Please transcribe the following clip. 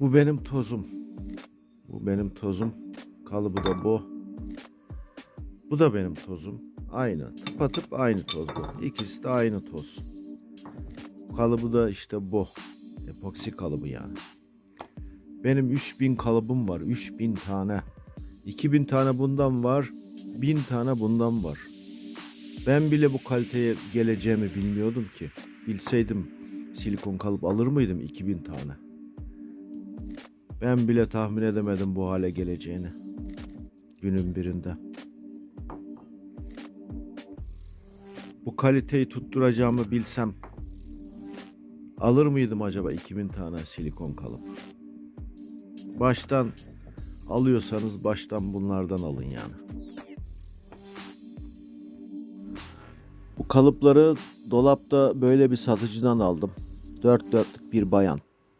Bu benim tozum. Bu benim tozum. Kalıbı da bu. Bu da benim tozum. Aynı. Tıpatıp aynı toz bu. İkisi de aynı toz. Kalıbı da işte bu. Epoksi kalıbı yani. Benim 3000 kalıbım var. 3000 tane. 2000 tane bundan var. 1000 tane bundan var. Ben bile bu kaliteye geleceğimi bilmiyordum ki. Bilseydim silikon kalıp alır mıydım 2000 tane? Ben bile tahmin edemedim bu hale geleceğini. Günün birinde. Bu kaliteyi tutturacağımı bilsem alır mıydım acaba 2000 tane silikon kalıp? Baştan alıyorsanız baştan bunlardan alın yani. Bu kalıpları dolapta böyle bir satıcıdan aldım. Dört dörtlük bir bayan.